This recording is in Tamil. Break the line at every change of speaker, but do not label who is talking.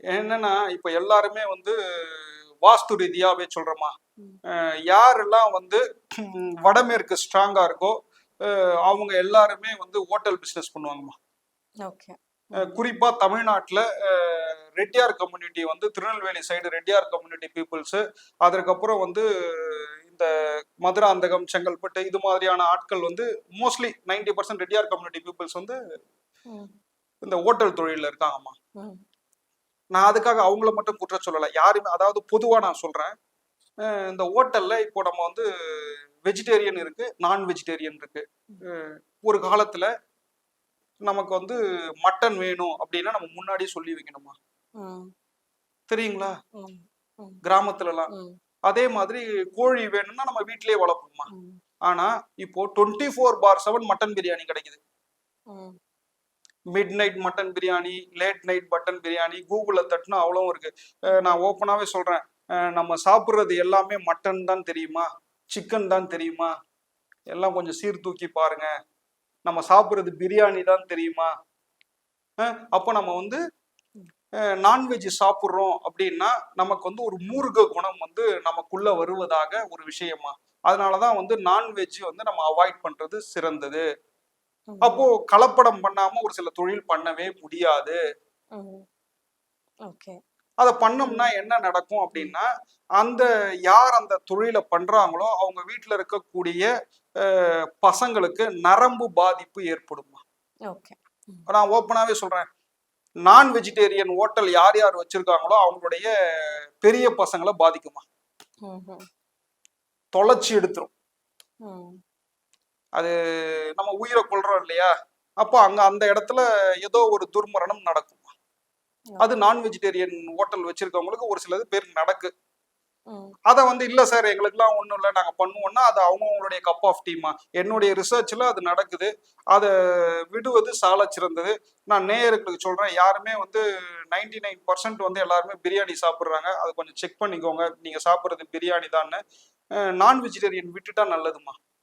என்னன்னா இப்ப எல்லாருமே வந்து வாஸ்து ரீதியாவே சொல்றோமா?
ம்.
அஹ் யாரெல்லாம் வந்து வடமேற்கு ஸ்ட்ராங்கா இருக்கோ அவங்க எல்லாருமே வந்து ஹோட்டல் பிசினஸ் பண்ணுவாங்கம்மா.
ஓகே.
அஹ் குறிப்பா தமிழ்நாட்டுல ரெட்டியார் கம்யூனிட்டி வந்து Tirunelveli side Reddiar community peoples அதற்கப்புறம் வந்து இந்த மதுராந்தகம் செங்கல்பட்டு இது மாதிரியான ஆட்கள் வந்து mostly 90% percent Reddiar community peoples வந்து இந்த ஹோட்டல் தொழிலில் இருக்காங்கம்மா. நான் அதுக்காக அவங்கள மட்டும் குற்றம் சொல்லலை. யாருமே அதாவது பொதுவாக நான் சொல்கிறேன் இந்த ஹோட்டலில் இப்போ நம்ம வந்து வெஜிடேரியன் இருக்கு நான் வெஜிடேரியன் இருக்கு ஒரு காலத்தில் நமக்கு வந்து மட்டன் வேணும் அப்படின்னா நம்ம முன்னாடியே சொல்லி வைக்கணுமா? தெரியுங்களா? கிராமத்துலலாம். அதே மாதிரி கோழி வேணும்னா நம்ம வீட்டிலேயே வளர்ப்போமா? ஆனா இப்போ twenty four by seven mutton biryani கிடைக்குது. Midnight mutton biryani late night mutton biryani கூகுளில் தட்டுனா அவ்வளோ இருக்கு. நான் ஓப்பனாகவே சொல்கிறேன் நம்ம சாப்பிட்றது எல்லாமே மட்டன் தான் தெரியுமா? சிக்கன் தான் தெரியுமா? எல்லாம் கொஞ்சம் சீர்தூக்கி பாருங்க. நம்ம சாப்பிட்றது பிரியாணி தான் தெரியுமா? அப்போ நம்ம வந்து நான்வெஜ் சாப்பிட்றோம் அப்படின்னா நமக்கு வந்து ஒரு மூருக குணம் வந்து நமக்குள்ள வருவதாக ஒரு விஷயமா? அதனாலதான் வந்து நான்வெஜ் வந்து நம்ம அவாய்ட் பண்ணுறது சிறந்தது. அப்போ கலப்படம் பண்ணாம ஒரு சில தொழில் பண்ணவே முடியாது.
ஓகே.
அதை பண்ணோம்னா என்ன நடக்கும் அப்படின்னா அந்த யார் அந்த தொழிலை பண்றாங்களோ அவங்க வீட்டுல இருக்கக்கூடிய பசங்களுக்கு நரம்பு பாதிப்பு ஏற்படுமா?
ஓகே.
நான் ஓப்பனாவே சொல்றேன். நான் வெஜிடேரியன் ஹோட்டல் யார் யார் வச்சிருக்காங்களோ அவங்களுடைய பெரிய பசங்களை பாதிக்குமா? தொலைச்சி எடுத்துரும். அது நம்ம உயிரை கொள்றோம் இல்லையா? அப்போ அங்க அந்த இடத்துல ஏதோ ஒரு துர்மரணம் நடக்கும். அது நான் வெஜிடேரியன் ஹோட்டல் வச்சிருக்கவங்களுக்கு ஒரு சிலது பேர் நடக்கு. அதை வந்து இல்ல சார் எங்களுக்குலாம் ஒன்றும் இல்லை நாங்கள் பண்ணுவோம்னா அது அவங்கவுங்களுடைய கப் ஆஃப் டீமா என்னுடைய ரிசர்ச்ல அது நடக்குது. அதை விடுவது சால சிறந்தது. நான் நேயர்களுக்கு சொல்றேன் யாருமே வந்து நைன்டி நைன் பர்சன்ட் வந்து எல்லாருமே பிரியாணி சாப்பிட்றாங்க. அதை கொஞ்சம் செக் பண்ணிக்கோங்க. நீங்க சாப்பிட்றது பிரியாணி தான் நான் வெஜிடேரியன் விட்டுட்டா நல்லதுமா?